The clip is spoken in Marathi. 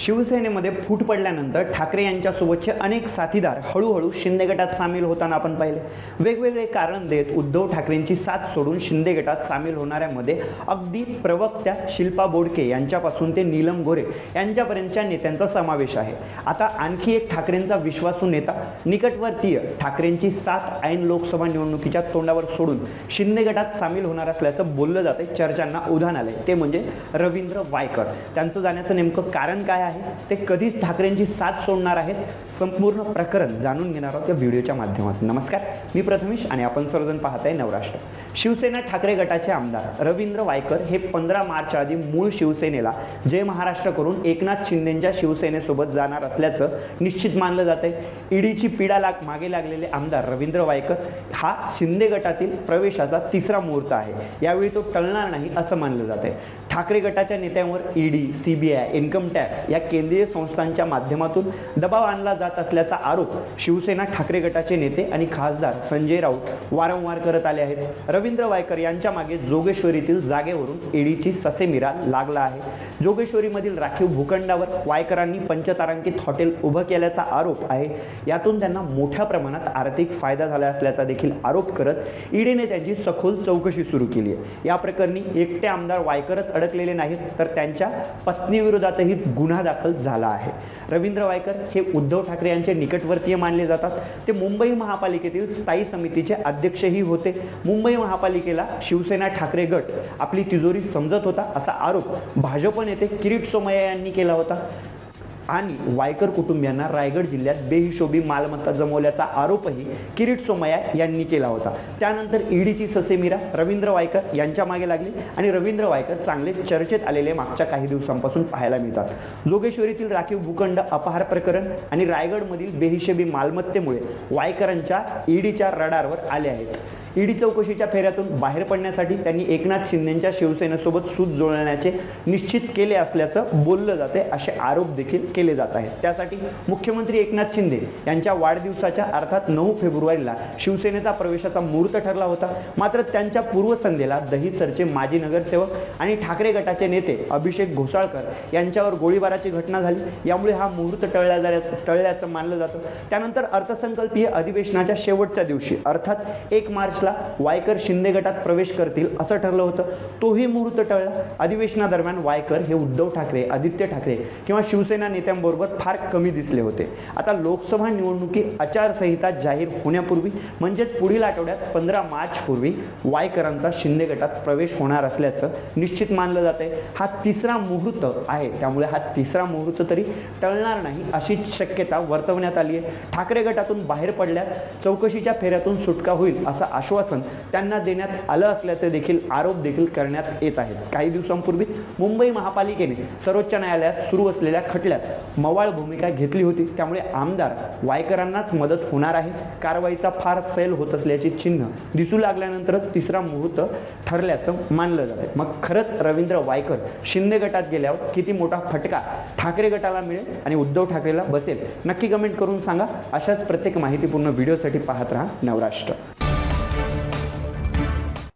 शिवसेनेमध्ये फूट पडल्यानंतर ठाकरे यांच्यासोबतचे अनेक साथीदार हळूहळू शिंदे गटात सामील होताना आपण पाहिले. वेगवेगळे कारण देत उद्धव ठाकरेंची साथ सोडून शिंदे गटात सामील होणाऱ्यामध्ये अगदी प्रवक्त्या शिल्पा बोडके यांच्यापासून ते नीलम गोरे यांच्यापर्यंतच्या नेत्यांचा समावेश आहे. आता आणखी एक ठाकरेंचा विश्वासू नेता निकटवर्तीय ठाकरेंची साथ ऐन लोकसभा निवडणुकीच्या तोंडावर सोडून शिंदे गटात सामील होणार असल्याचं बोललं जाते चर्चांना उधाण आले ते म्हणजे रवींद्र वायकर. त्यांचं जाण्याचं नेमकं कारण काय आहे? ते कधीच ठाकरेंची साथ सोडणार आहेत. संपूर्ण प्रकरण जाणून घेणार आहोत या व्हिडिओच्या माध्यमातून. नमस्कार. मी प्रथमेश आणि आपण सर्वजण पाहत आहे नवराष्ट्र. शिवसेना ठाकरे गटाचे आमदार रवींद्र वायकर हे पंधरा मार्च आधी मूळ शिवसेनेला जय महाराष्ट्र करून एकनाथ शिंदेंच्या शिवसेनेसोबत जाणार असल्याचं निश्चित मानलं जात आहे ईडीची पीडा लाग मागे लागलेले आमदार रवींद्र वायकर हा शिंदे गटातील प्रवेशाचा तिसरा मुहूर्त आहे. यावेळी तो टळणार नाही असं मानलं जात आहे ठाकरे गटाच्या नेत्यांवर ईडी आय इन्कम टॅक्स या केंद्रीय संस्थांच्या माध्यमातून दबाव आणला जात असल्याचा आरोप शिवसेना ठाकरे गटाचे नेते आणि खासदार संजय राऊत वारंवार करत आले आहेत. रवींद्र वायकर यांच्या मागे जोगेश्वरीतील जागेवरून ईडीची ससेमिरा लागला आहे. जोगेश्वरीमधील राखीव भूखंडावर वायकरांनी पंचतारांकित हॉटेल उभं केल्याचा आरोप आहे. यातून त्यांना मोठ्या प्रमाणात आर्थिक फायदा झाला असल्याचा देखील आरोप करत ईडीने त्यांची सखोल चौकशी सुरू केली आहे. या प्रकरणी एकटे आमदार वायकरच अडकलेले नाहीत तर त्यांच्या पत्नीविरोधातही गुन्हा दाखल झाला आहे. रवींद्र वायकर हे उद्धव ठाकरे यांचे निकटवर्तीय मानले जातात. ते मुंबई महापालिकेतील स्थायी समितीचे अध्यक्षही होते. मुंबई महापालिकेला शिवसेना ठाकरे गट आपली तिजोरी समजत होता असा आरोप भाजप नेते किरीट सोमय्या यांनी केला होता. आणि वायकर कुटुंबियांना रायगड जिल्ह्यात बेहिशोबी मालमत्ता जमवल्याचा आरोपही किरीट सोमय्या यांनी केला होता. त्यानंतर ईडीची ससेमिरा रवींद्र वायकर यांच्या मागे लागली आणि रवींद्र वायकर चांगले चर्चेत आलेले मागच्या काही दिवसांपासून पाहायला मिळतात. जोगेश्वरीतील राखीव भूखंड अपहार प्रकरण आणि रायगडमधील बेहिशेबी मालमत्तेमुळे वायकरांच्या ईडीच्या रडारवर आले आहेत. ईडी चौकशीच्या फेऱ्यातून बाहेर पडण्यासाठी त्यांनी एकनाथ शिंदेच्या शिवसेनेसोबत सूत जुळण्याचे निश्चित केले असल्याचं बोललं जाते असे आरोप देखील केले जात आहेत. त्यासाठी मुख्यमंत्री एकनाथ शिंदे यांच्या वाढदिवसाच्या अर्थात नऊ फेब्रुवारीला शिवसेनेचा प्रवेशाचा मुहूर्त ठरला होता. मात्र त्यांच्या पूर्वसंध्येला दहिसरचे माजी नगरसेवक आणि ठाकरे गटाचे नेते अभिषेक घोसाळकर यांच्यावर गोळीबाराची घटना झाली. यामुळे हा मुहूर्त टळल्या जाण्याचं टळल्याचं मानलं जातं. त्यानंतर अर्थसंकल्पीय अधिवेशनाच्या शेवटच्या दिवशी अर्थात एक मार्च मार्चला वायकर शिंदे गटात प्रवेश करतील असं ठरलं होतं. तोही मुहूर्त टळला. अधिवेशनादरम्यान वायकर हे उद्धव ठाकरे आदित्य ठाकरे किंवा शिवसेना नेत्यांबरोबर फार कमी दिसले होते. आता लोकसभा निवडणुकी आचारसंहिता जाहीर होण्यापूर्वी म्हणजेच पुढील आठवड्यात पंधरा मार्चपूर्वी वायकरांचा शिंदे गटात प्रवेश होणार असल्याचं निश्चित मानलं जात आहे हा तिसरा मुहूर्त आहे. त्यामुळे हा तिसरा मुहूर्त तरी टळणार नाही अशी शक्यता वर्तवण्यात आली आहे ठाकरे गटातून बाहेर पडल्यास चौकशीच्या फेऱ्यातून सुटका होईल असं आश्वासन त्यांना देण्यात आलं असल्याचे देखील आरोप देखील करण्यात येत आहेत. काही दिवसांपूर्वीच मुंबई महापालिकेने सर्वोच्च न्यायालयात सुरू असलेल्या खटल्यात मवाळ भूमिका घेतली होती. त्यामुळे आमदार वायकरांनाच मदत होणार आहे. कारवाईचा फार सैल होत असल्याचे चिन्ह दिसू लागल्यानंतरच तिसरा मुहूर्त ठरल्याचं मानलं जात आहे मग खरंच रवींद्र वायकर शिंदे गटात गेल्यावर किती मोठा फटका ठाकरे गटाला मिळेल आणि उद्धव ठाकरेला बसेल? नक्की कमेंट करून सांगा. अशाच प्रत्येक माहितीपूर्ण व्हिडिओसाठी पाहत राहा नवराष्ट्र.